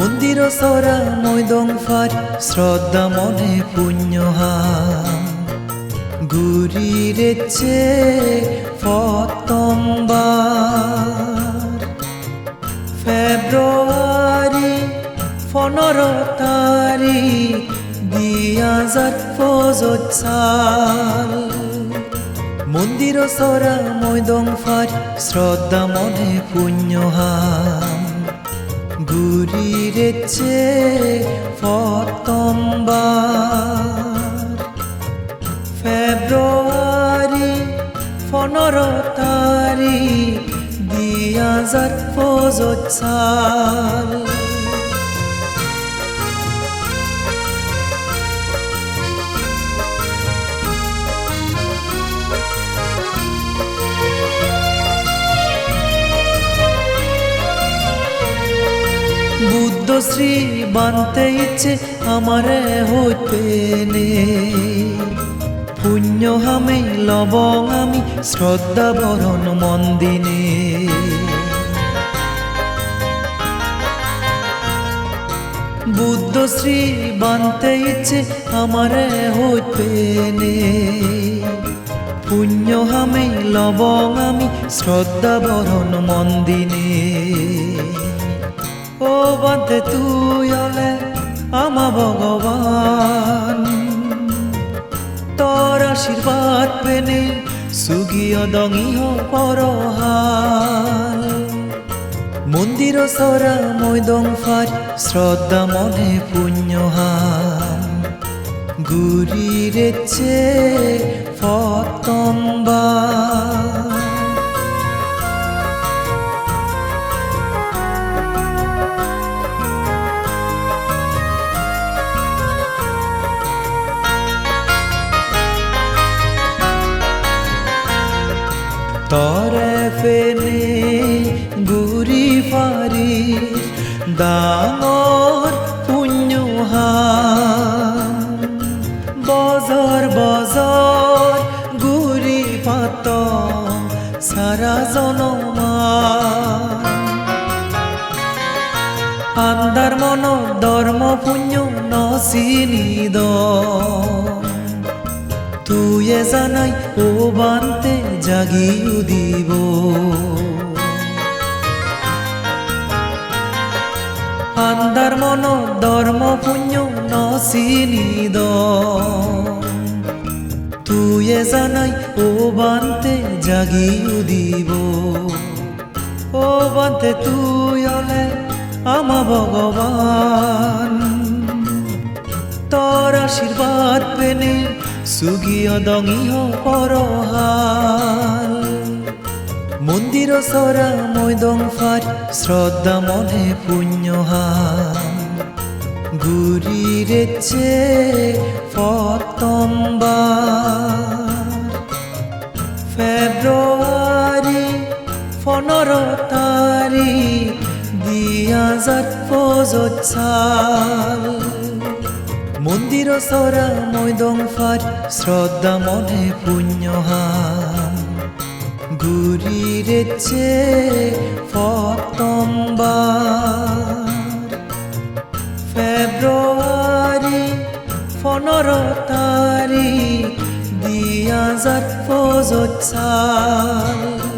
চৰা মৈদং ফাট শ্ৰদ্ধা মনে পুণ্যহাম গুৰিৰেছে ফতম্বাৰ ফেব্ৰুৱাৰী পনৰ তাৰিখ দুই হাজাৰ পঁচত চাল মন্দিৰ চৰা মৈদং ফাট শ্ৰদ্ধা মনে পুণ্যহাম গুৰিৰেছে ফতম্বার ফেব্ৰুৱাৰী পনৰ তাৰিখ দুই হাজাৰ পঁচত চাল শ্রী বানতে ইচ্ছে আমারে হইতে নে পুণ্য হামে লবং আমি, শ্রদ্ধা বরণ মন্দিনে বুদ্ধ শ্রী বানতে ইচ্ছে আমারে হইতে নে পুণ্য হামে লবং আমি, শ্রদ্ধা বরণ মন্দিনে ও বান্ধে তুই হলে আমা ভগবান। তোর আশীর্বাদ পেনে সুগিয় দঙিহ পরহাল মন্দির সরা মৈদং ফাট শ্রদ্ধা মনে পুণ্যহাম গুরিরেছে ফতম্বা তরে ফেলে গুৰি ফাৰি ডাঙৰ পুণ্যহাম বজৰ বজৰ গুৰি পাত সারা জনমা আন্দার মন ধর্ম পুণ্য নচিনিদ তুয়ে জানাই, ও বান্তে জাগিও দিব। আন্দার মন, ধর্ম, পুণ্য নচিনিদ তুয়ে জানাই, ও বান্তে জাগিও দিব। ও বান্তে তুই হলে আমা ভগবান। তোর আশীর্বাদ পেনে সুগিয় দঙিহ পরহাল মন্দির সরা মৈদং ফাট শ্রদ্ধা মনে পুণ্যহাম গুরিরেছে ফতম্বার ফেব্রুয়ারি পনৰ তাৰিখ দুই হাজাৰ পঁচত মন্দিৰ চৰা মৈদং ফাট শ্ৰদ্ধা মনে পুণ্যহাম গুৰিৰেছে ফতম্বাৰ ফেব্ৰুৱাৰী পনৰ তাৰিখ দুই হাজাৰ পঁচত চাল